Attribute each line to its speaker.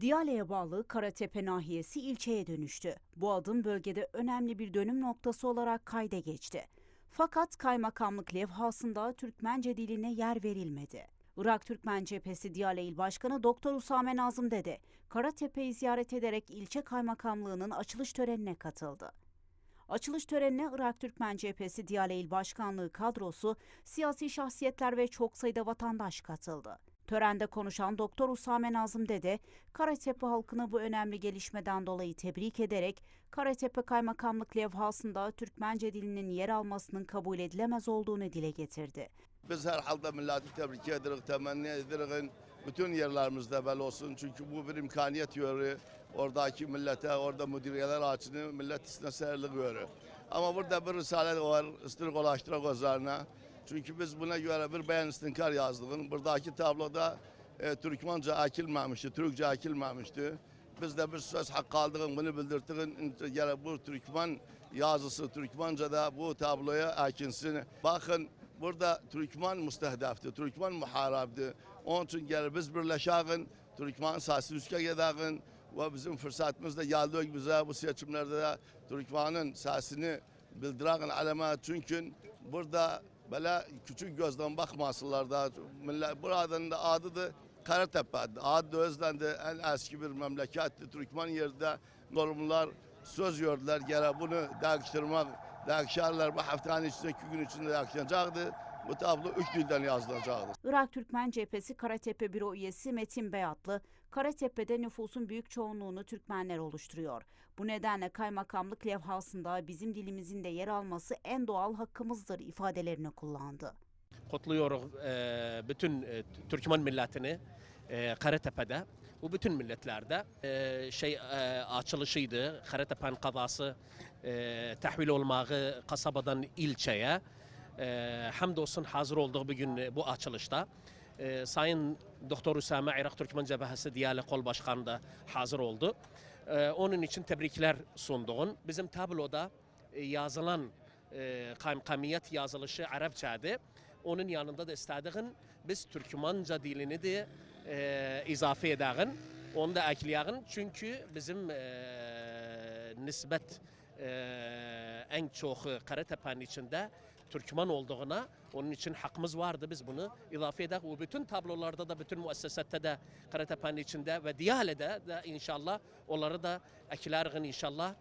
Speaker 1: Diyale'ye bağlı Karatepe nahiyesi ilçeye dönüştü. Bu adım bölgede önemli bir dönüm noktası olarak kayda geçti. Fakat kaymakamlık levhasında Türkmence diline yer verilmedi. Irak Türkmen Cephesi Diyale İl Başkanı Doktor Usame Nazım Dede, Karatepe'yi ziyaret ederek ilçe kaymakamlığının açılış törenine katıldı. Açılış törenine Irak Türkmen Cephesi Diyale İl Başkanlığı kadrosu, siyasi şahsiyetler ve çok sayıda vatandaş katıldı. Törende konuşan Doktor Usame Nazım Dede, Karatepe halkını bu önemli gelişmeden dolayı tebrik ederek Karatepe Kaymakamlık levhasında Türkmence dilinin yer almasının kabul edilemez olduğunu dile getirdi.
Speaker 2: Biz herhalde milleti tebrik ederiz, temenni ederiz. Bütün yerlerimizde bel olsun. Çünkü bu bir imkaniyet yürü. Oradaki millete, orada müdiriyeler açını millet isteserlik yürü. Ama burada bir risale var, istirik ulaştırak üzerine. Çünkü biz buna göre bir beyan istinkar yazdık. Buradaki tabloda e, Türkmence akilmemişti, Türkçe akilmemişti. Biz de bir söz hakkı aldık, bunu bildirdik. Yani bu Türkmen yazısı, Türkmence'de bu tabloya akinsin. Bakın burada Türkmen müstehdefti, Türkmen muharabdı. Onun için gel biz birleşeğin, Türkmen sesi üstüne gideğin ve bizim fırsatımız da geldi bize bu seçimlerde de Türkmen'in sesini bildireğin aleme. Çünkü burada böyle küçük gözden bakmasınlar da. Millet buradan da adı da Karatepe adı. Özlendi. En eski bir memleketti. Türkmen yerde normlar söz gördüler. Gene bunu değiştirmek, değişerler bu haftanın içinde iki gün içinde değişecekti. Bu tablo üç dilden yazılacaktı.
Speaker 1: Irak Türkmen Cephesi Karatepe Büro üyesi Metin Beyatlı, Karatepe'de nüfusun büyük çoğunluğunu Türkmenler oluşturuyor. Bu nedenle kaymakamlık levhasında bizim dilimizin de yer alması en doğal hakkımızdır ifadelerini kullandı.
Speaker 3: Kutluyoruz e, bütün e, Türkmen milletini e, Karatepe'de. Bu bütün milletlerde e, şey e, açılışıydı. Karatepe'nin kazası e, tahvil olmağı kasabadan ilçeye. E, hamdolsun hazır olduk bugün bu açılışta. E, Sayın Doktor Üsame Irak Türkmen Cebhesi Diyale Kol Başkanı da hazır oldu. E, onun için tebrikler sunduğun. Bizim tabloda yazılan e, kaymakamiyet yazılışı Arapçaydı. Onun yanında da istediğin biz Türkmenca dilini de e, izafe edeğin. Onu da ekleyeğin. Çünkü bizim e, nisbet e, en çok Karatepe'nin içinde Türkmen olduğuna onun için hakkımız vardı biz bunu izafe edek. ve bütün tablolarda da bütün müessesette de Karatepe'nin içinde ve Diyale'de de inşallah onları da ekleyeğin inşallah.